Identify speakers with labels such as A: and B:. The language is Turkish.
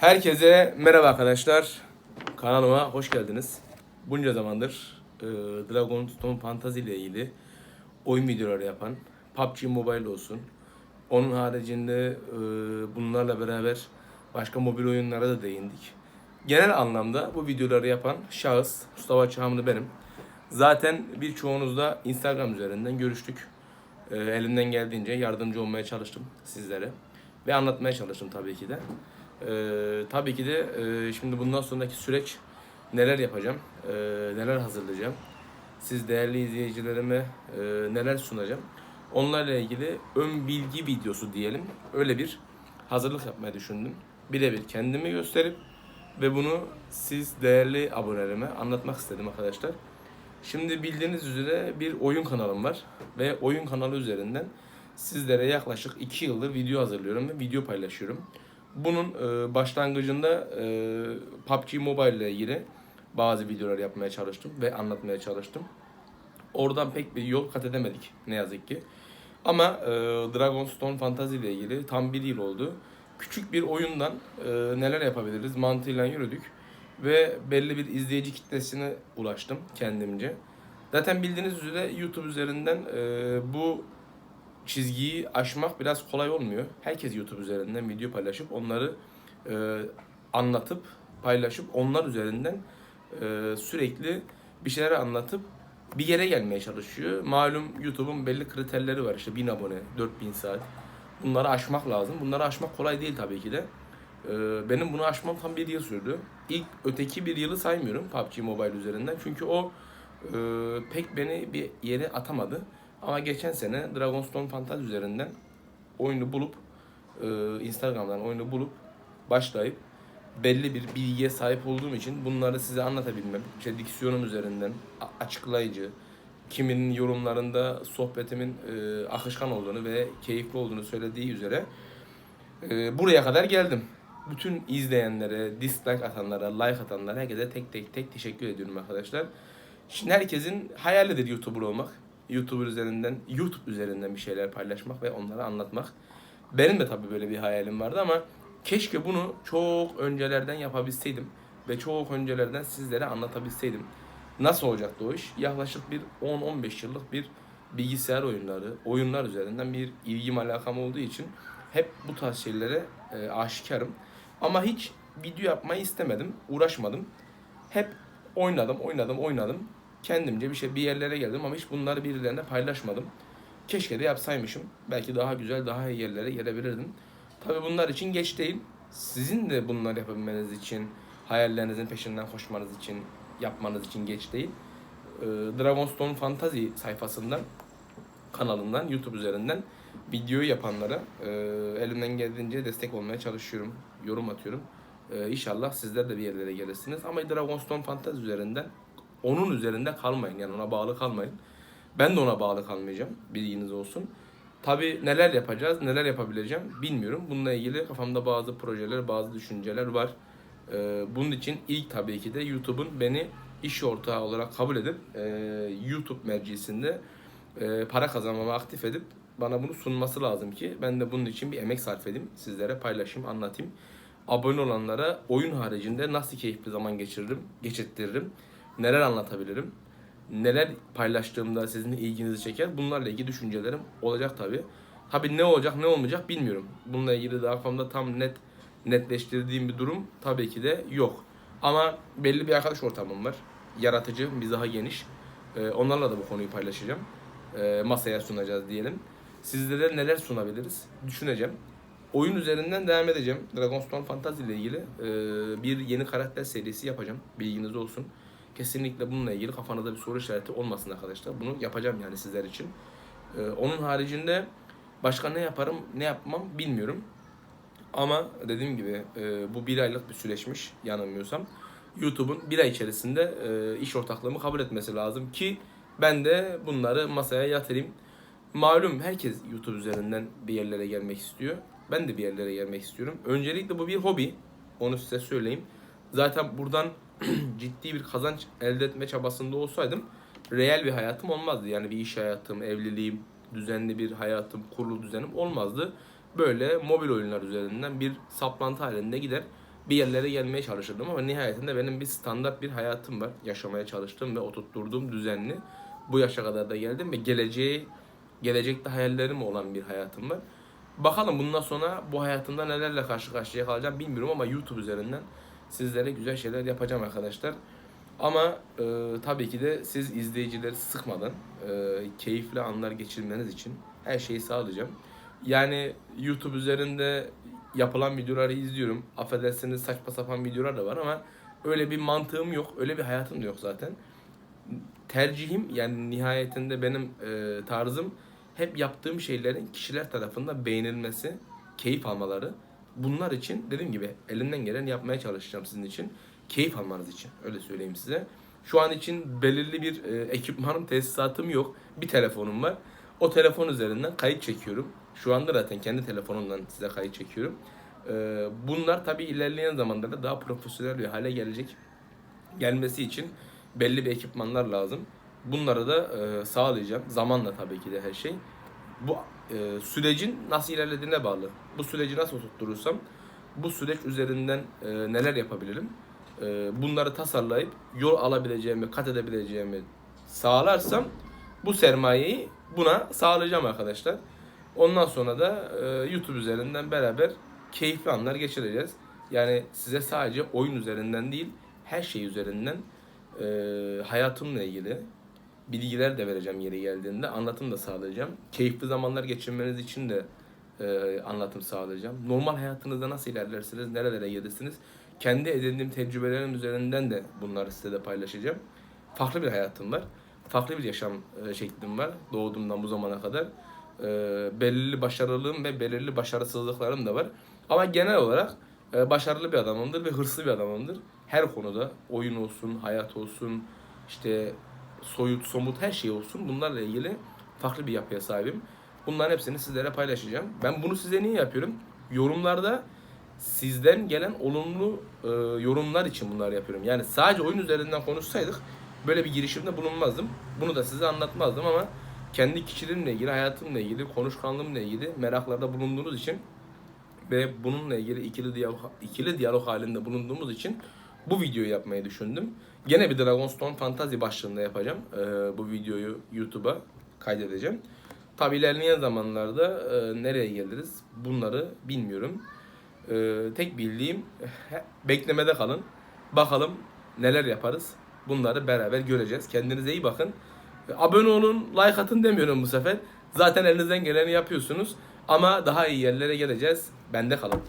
A: Herkese merhaba arkadaşlar. Kanalıma hoş geldiniz. Bunca zamandır e, Dragon Stone Fantasy ile ilgili oyun videoları yapan PUBG Mobile olsun. Onun haricinde e, bunlarla beraber başka mobil oyunlara da değindik. Genel anlamda bu videoları yapan şahıs Mustafa Çağımlı benim. Zaten birçoğunuzla Instagram üzerinden görüştük. E, elimden geldiğince yardımcı olmaya çalıştım sizlere. Ve anlatmaya çalıştım tabii ki de. Ee, tabii ki de e, şimdi bundan sonraki süreç neler yapacağım, e, neler hazırlayacağım, siz değerli izleyicilerime e, neler sunacağım. Onlarla ilgili ön bilgi videosu diyelim. Öyle bir hazırlık yapmayı düşündüm. Birebir kendimi gösterip ve bunu siz değerli abonelerime anlatmak istedim arkadaşlar. Şimdi bildiğiniz üzere bir oyun kanalım var ve oyun kanalı üzerinden sizlere yaklaşık 2 yıldır video hazırlıyorum ve video paylaşıyorum. Bunun e, başlangıcında e, PUBG Mobile ile ilgili bazı videolar yapmaya çalıştım ve anlatmaya çalıştım. Oradan pek bir yol kat edemedik ne yazık ki. Ama e, Dragonstone Fantasy ile ilgili tam bir yıl oldu. Küçük bir oyundan e, neler yapabiliriz mantığıyla yürüdük. Ve belli bir izleyici kitlesine ulaştım kendimce. Zaten bildiğiniz üzere YouTube üzerinden e, bu çizgiyi aşmak biraz kolay olmuyor. Herkes YouTube üzerinden video paylaşıp onları e, anlatıp paylaşıp onlar üzerinden e, sürekli bir şeyler anlatıp bir yere gelmeye çalışıyor. Malum YouTube'un belli kriterleri var işte 1000 abone, 4000 saat. Bunları aşmak lazım. Bunları aşmak kolay değil tabii ki de. E, benim bunu aşmam tam bir yıl sürdü. İlk öteki bir yılı saymıyorum PUBG Mobile üzerinden. Çünkü o e, pek beni bir yere atamadı. Ama geçen sene Dragonstone Fantasy üzerinden oyunu bulup e, Instagram'dan oyunu bulup başlayıp belli bir bilgiye sahip olduğum için bunları size anlatabilmem. İşte diksiyonum üzerinden açıklayıcı, kiminin yorumlarında sohbetimin e, akışkan olduğunu ve keyifli olduğunu söylediği üzere e, buraya kadar geldim. Bütün izleyenlere, dislike atanlara, like atanlara herkese tek tek tek teşekkür ediyorum arkadaşlar. Şimdi herkesin hayalidir YouTuber olmak. YouTuber üzerinden, YouTube üzerinden bir şeyler paylaşmak ve onlara anlatmak. Benim de tabii böyle bir hayalim vardı ama keşke bunu çok öncelerden yapabilseydim ve çok öncelerden sizlere anlatabilseydim. Nasıl olacaktı o iş? Yaklaşık bir 10-15 yıllık bir bilgisayar oyunları, oyunlar üzerinden bir ilgim alakam olduğu için hep bu tarz şeylere e, aşikarım. Ama hiç video yapmayı istemedim, uğraşmadım. Hep oynadım, oynadım, oynadım. Kendimce bir şey bir yerlere geldim ama hiç bunları birilerine paylaşmadım. Keşke de yapsaymışım. Belki daha güzel, daha iyi yerlere gelebilirdim. Tabii bunlar için geç değil. Sizin de bunları yapabilmeniz için, hayallerinizin peşinden koşmanız için, yapmanız için geç değil. Ee, Dragonstone Fantasy sayfasından, kanalından, YouTube üzerinden video yapanlara e, elimden geldiğince destek olmaya çalışıyorum. Yorum atıyorum. Ee, inşallah sizler de bir yerlere gelirsiniz. Ama Dragonstone Fantasy üzerinden onun üzerinde kalmayın. Yani ona bağlı kalmayın. Ben de ona bağlı kalmayacağım. Bilginiz olsun. Tabi neler yapacağız, neler yapabileceğim bilmiyorum. Bununla ilgili kafamda bazı projeler, bazı düşünceler var. Ee, bunun için ilk tabii ki de YouTube'un beni iş ortağı olarak kabul edip e, YouTube mercisinde e, para kazanmamı aktif edip bana bunu sunması lazım ki ben de bunun için bir emek sarf edeyim, sizlere paylaşayım, anlatayım. Abone olanlara oyun haricinde nasıl keyifli zaman geçiririm, geçirttiririm, neler anlatabilirim, neler paylaştığımda sizin ilginizi çeker. Bunlarla ilgili düşüncelerim olacak tabi. Tabi ne olacak ne olmayacak bilmiyorum. Bununla ilgili daha kafamda tam net netleştirdiğim bir durum tabii ki de yok. Ama belli bir arkadaş ortamım var. Yaratıcı, mizaha geniş. Ee, onlarla da bu konuyu paylaşacağım. Ee, masaya sunacağız diyelim. Sizlere neler sunabiliriz düşüneceğim. Oyun üzerinden devam edeceğim. Dragonstone Fantasy ile ilgili e, bir yeni karakter serisi yapacağım. Bilginiz olsun. Kesinlikle bununla ilgili kafanızda bir soru işareti olmasın arkadaşlar. Bunu yapacağım yani sizler için. Ee, onun haricinde başka ne yaparım, ne yapmam bilmiyorum. Ama dediğim gibi e, bu bir aylık bir süreçmiş yanılmıyorsam. YouTube'un bir ay içerisinde e, iş ortaklığımı kabul etmesi lazım ki ben de bunları masaya yatırayım. Malum herkes YouTube üzerinden bir yerlere gelmek istiyor. Ben de bir yerlere gelmek istiyorum. Öncelikle bu bir hobi. Onu size söyleyeyim. Zaten buradan ciddi bir kazanç elde etme çabasında olsaydım reel bir hayatım olmazdı. Yani bir iş hayatım, evliliğim, düzenli bir hayatım, kurulu düzenim olmazdı. Böyle mobil oyunlar üzerinden bir saplantı halinde gider bir yerlere gelmeye çalışırdım ama nihayetinde benim bir standart bir hayatım var. Yaşamaya çalıştığım ve oturtturduğum düzenli. Bu yaşa kadar da geldim ve geleceği gelecekte hayallerim olan bir hayatım var. Bakalım bundan sonra bu hayatımda nelerle karşı karşıya kalacağım bilmiyorum ama YouTube üzerinden sizlere güzel şeyler yapacağım arkadaşlar. Ama e, tabii ki de siz izleyicileri sıkmadan e, keyifli anlar geçirmeniz için her şeyi sağlayacağım. Yani YouTube üzerinde yapılan videoları izliyorum. Affedersiniz saçma sapan videolar da var ama öyle bir mantığım yok. Öyle bir hayatım da yok zaten. Tercihim yani nihayetinde benim e, tarzım hep yaptığım şeylerin kişiler tarafından beğenilmesi, keyif almaları. Bunlar için dediğim gibi elimden gelen yapmaya çalışacağım sizin için. Keyif almanız için öyle söyleyeyim size. Şu an için belirli bir e, ekipmanım, tesisatım yok. Bir telefonum var. O telefon üzerinden kayıt çekiyorum. Şu anda zaten kendi telefonumdan size kayıt çekiyorum. E, bunlar tabii ilerleyen zamanlarda daha profesyonel bir hale gelecek. Gelmesi için belli bir ekipmanlar lazım. Bunları da e, sağlayacağım. Zamanla tabii ki de her şey. Bu e, sürecin nasıl ilerlediğine bağlı. Bu süreci nasıl tutturursam bu süreç üzerinden e, neler yapabilirim? E, bunları tasarlayıp yol alabileceğimi, kat edebileceğimi sağlarsam bu sermayeyi buna sağlayacağım arkadaşlar. Ondan sonra da e, YouTube üzerinden beraber keyifli anlar geçireceğiz. Yani size sadece oyun üzerinden değil, her şey üzerinden e, hayatımla ilgili bilgiler de vereceğim yeri geldiğinde. Anlatım da sağlayacağım. Keyifli zamanlar geçirmeniz için de e, anlatım sağlayacağım. Normal hayatınızda nasıl ilerlersiniz, nerelere gelirsiniz? Kendi edindiğim tecrübelerim üzerinden de bunları size de paylaşacağım. Farklı bir hayatım var. Farklı bir yaşam e, şeklim var. Doğduğumdan bu zamana kadar. E, belirli başarılığım ve belirli başarısızlıklarım da var. Ama genel olarak e, başarılı bir adamımdır ve hırslı bir adamımdır. Her konuda oyun olsun, hayat olsun, işte soyut, somut her şey olsun bunlarla ilgili farklı bir yapıya sahibim. Bunların hepsini sizlere paylaşacağım. Ben bunu size niye yapıyorum? Yorumlarda sizden gelen olumlu e, yorumlar için bunları yapıyorum. Yani sadece oyun üzerinden konuşsaydık böyle bir girişimde bulunmazdım. Bunu da size anlatmazdım ama kendi kişiliğimle ilgili, hayatımla ilgili, konuşkanlığımla ilgili meraklarda bulunduğunuz için ve bununla ilgili ikili diyalog, ikili diyalog halinde bulunduğumuz için bu videoyu yapmayı düşündüm. Gene bir Dragonstone Fantasy başlığında yapacağım. Ee, bu videoyu YouTube'a kaydedeceğim. Tabi ilerleyen zamanlarda e, nereye geliriz bunları bilmiyorum. Ee, tek bildiğim beklemede kalın. Bakalım neler yaparız. Bunları beraber göreceğiz. Kendinize iyi bakın. Abone olun, like atın demiyorum bu sefer. Zaten elinizden geleni yapıyorsunuz. Ama daha iyi yerlere geleceğiz. Bende kalın.